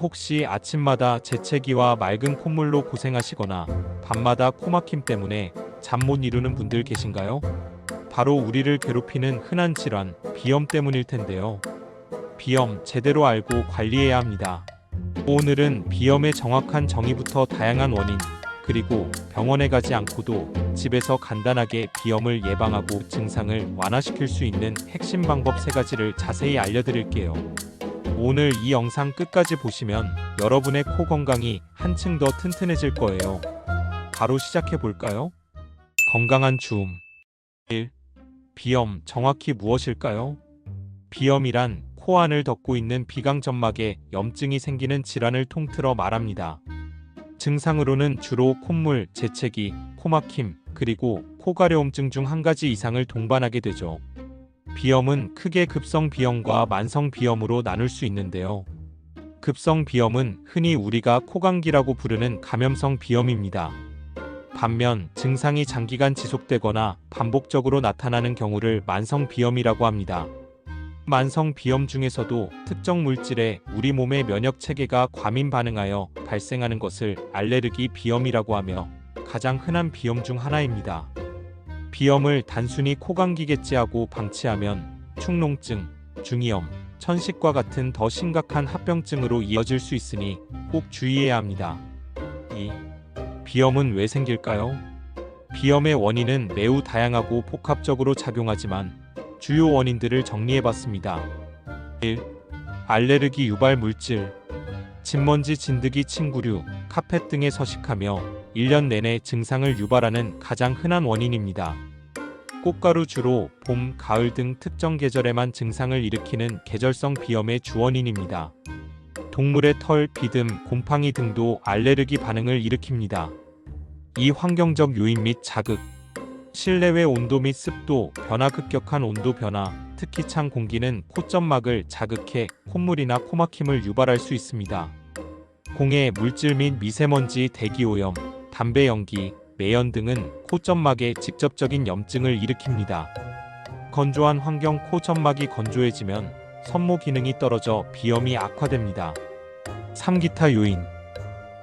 혹시 아침마다 재채기와 맑은 콧물로 고생하시거나 밤마다 코막힘 때문에 잠 못 이루는 분들 계신가요? 바로 우리를 괴롭히는 흔한 질환, 비염 때문일 텐데요. 비염 제대로 알고 관리해야 합니다. 오늘은 비염의 정확한 정의부터 다양한 원인, 그리고 병원에 가지 않고도 집에서 간단하게 비염을 예방하고 증상을 완화시킬 수 있는 핵심 방법 세 가지를 자세히 알려드릴게요. 오늘 이 영상 끝까지 보시면 여러분의 코 건강이 한층 더 튼튼해질 거예요. 바로 시작해 볼까요? 건강한 주움 1. 비염 정확히 무엇일까요? 비염이란 코 안을 덮고 있는 비강점막에 염증이 생기는 질환을 통틀어 말합니다. 증상으로는 주로 콧물, 재채기, 코막힘, 그리고 코가려움증 중 한 가지 이상을 동반하게 되죠. 비염은 크게 급성 비염과 만성 비염으로 나눌 수 있는데요. 급성 비염은 흔히 우리가 코감기라고 부르는 감염성 비염입니다. 반면 증상이 장기간 지속되거나 반복적으로 나타나는 경우를 만성 비염이라고 합니다. 만성 비염 중에서도 특정 물질에 우리 몸의 면역 체계가 과민 반응하여 발생하는 것을 알레르기 비염이라고 하며 가장 흔한 비염 중 하나입니다. 비염을 단순히 코감기겠지 하고 방치하면 축농증, 중이염, 천식과 같은 더 심각한 합병증으로 이어질 수 있으니 꼭 주의해야 합니다. 2. 비염은 왜 생길까요? 비염의 원인은 매우 다양하고 복합적으로 작용하지만 주요 원인들을 정리해 봤습니다. 1. 알레르기 유발 물질 진먼지, 진드기, 침구류, 카펫 등에 서식하며 1년 내내 증상을 유발하는 가장 흔한 원인입니다. 꽃가루 주로 봄, 가을 등 특정 계절에만 증상을 일으키는 계절성 비염의 주원인입니다. 동물의 털, 비듬, 곰팡이 등도 알레르기 반응을 일으킵니다. 이 환경적 요인 및 자극, 실내외 온도 및 습도, 변화 급격한 온도 변화, 특히 찬 공기는 코점막을 자극해 콧물이나 코막힘을 유발할 수 있습니다. 공해, 물질 및 미세먼지, 대기오염, 담배 연기, 매연 등은 코 점막에 직접적인 염증을 일으킵니다. 건조한 환경 코 점막이 건조해지면 선모 기능이 떨어져 비염이 악화됩니다. 3. 기타 요인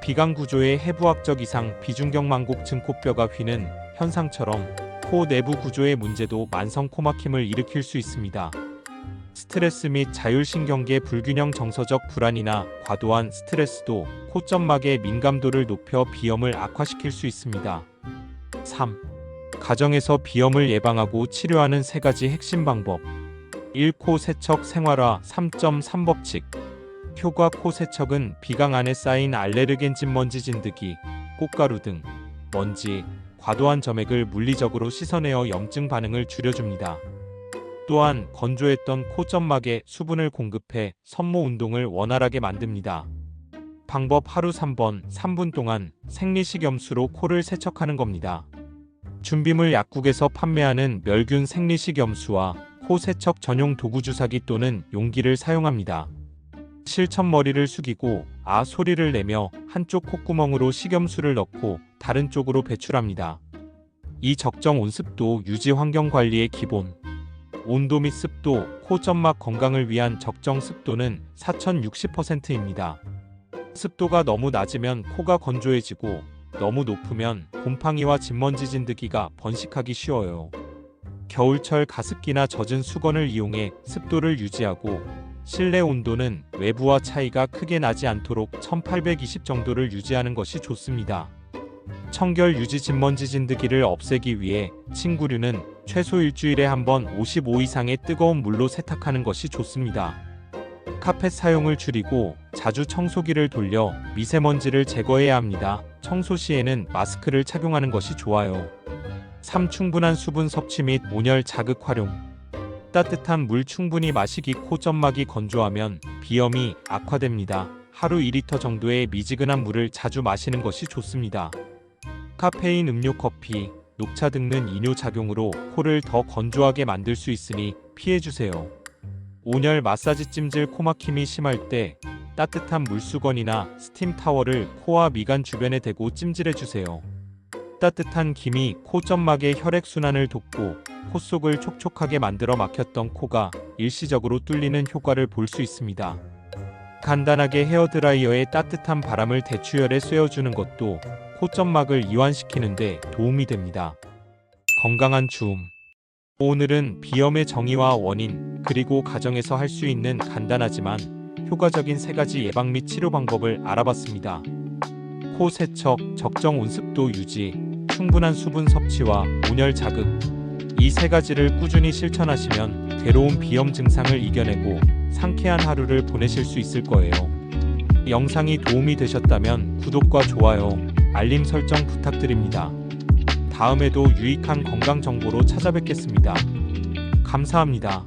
비강 구조의 해부학적 이상 비중경망곡증 코뼈가 휘는 현상처럼 코 내부 구조의 문제도 만성 코막힘을 일으킬 수 있습니다. 스트레스 및 자율신경계 불균형 정서적 불안이나 과도한 스트레스도 코점막의 민감도를 높여 비염을 악화시킬 수 있습니다. 3. 가정에서 비염을 예방하고 치료하는 세 가지 핵심 방법 1. 코 세척 생활화 3.3 법칙 효과 코 세척은 비강 안에 쌓인 알레르겐 진 먼지 진드기, 꽃가루 등 먼지, 과도한 점액을 물리적으로 씻어내어 염증 반응을 줄여줍니다. 또한 건조했던 코점막에 수분을 공급해 선모 운동을 원활하게 만듭니다. 방법 하루 3번 3분 동안 생리식염수로 코를 세척하는 겁니다. 준비물 약국에서 판매하는 멸균 생리식염수와 코 세척 전용 도구 주사기 또는 용기를 사용합니다. 실천머리를 숙이고 아 소리를 내며 한쪽 콧구멍으로 식염수를 넣고 다른 쪽으로 배출합니다. 이 적정 온습도 유지 환경 관리의 기본. 온도 및 습도, 코 점막 건강을 위한 적정 습도는 4060%입니다. 습도가 너무 낮으면 코가 건조해지고 너무 높으면 곰팡이와 진먼지 진드기가 번식하기 쉬워요. 겨울철 가습기나 젖은 수건을 이용해 습도를 유지하고 실내 온도는 외부와 차이가 크게 나지 않도록 1820 정도를 유지하는 것이 좋습니다. 청결 유지 진먼지 진드기를 없애기 위해 침구류는 최소 일주일에 한 번 55 이상의 뜨거운 물로 세탁하는 것이 좋습니다. 카펫 사용을 줄이고 자주 청소기를 돌려 미세먼지를 제거해야 합니다. 청소 시에는 마스크를 착용하는 것이 좋아요. 3. 충분한 수분 섭취 및 온열 자극 활용 따뜻한 물 충분히 마시기 코 점막이 건조하면 비염이 악화됩니다. 하루 2리터 정도의 미지근한 물을 자주 마시는 것이 좋습니다. 카페인 음료 커피, 녹차 등은 이뇨 작용으로 코를 더 건조하게 만들 수 있으니 피해주세요. 온열 마사지 찜질 코막힘이 심할 때 따뜻한 물수건이나 스팀 타월을 코와 미간 주변에 대고 찜질해주세요. 따뜻한 김이 코 점막의 혈액순환을 돕고 코 속을 촉촉하게 만들어 막혔던 코가 일시적으로 뚫리는 효과를 볼 수 있습니다. 간단하게 헤어드라이어에 따뜻한 바람을 대추열에 쐬어주는 것도 콧점막을 이완시키는데 도움이 됩니다. 건강한 주움. 오늘은 비염의 정의와 원인, 그리고 가정에서 할 수 있는 간단하지만 효과적인 세 가지 예방 및 치료 방법을 알아봤습니다. 코 세척, 적정 온습도 유지, 충분한 수분 섭취와 온열 자극. 이 세 가지를 꾸준히 실천하시면 괴로운 비염 증상을 이겨내고 상쾌한 하루를 보내실 수 있을 거예요. 영상이 도움이 되셨다면 구독과 좋아요, 알림 설정 부탁드립니다. 다음에도 유익한 건강 정보로 찾아뵙겠습니다. 감사합니다.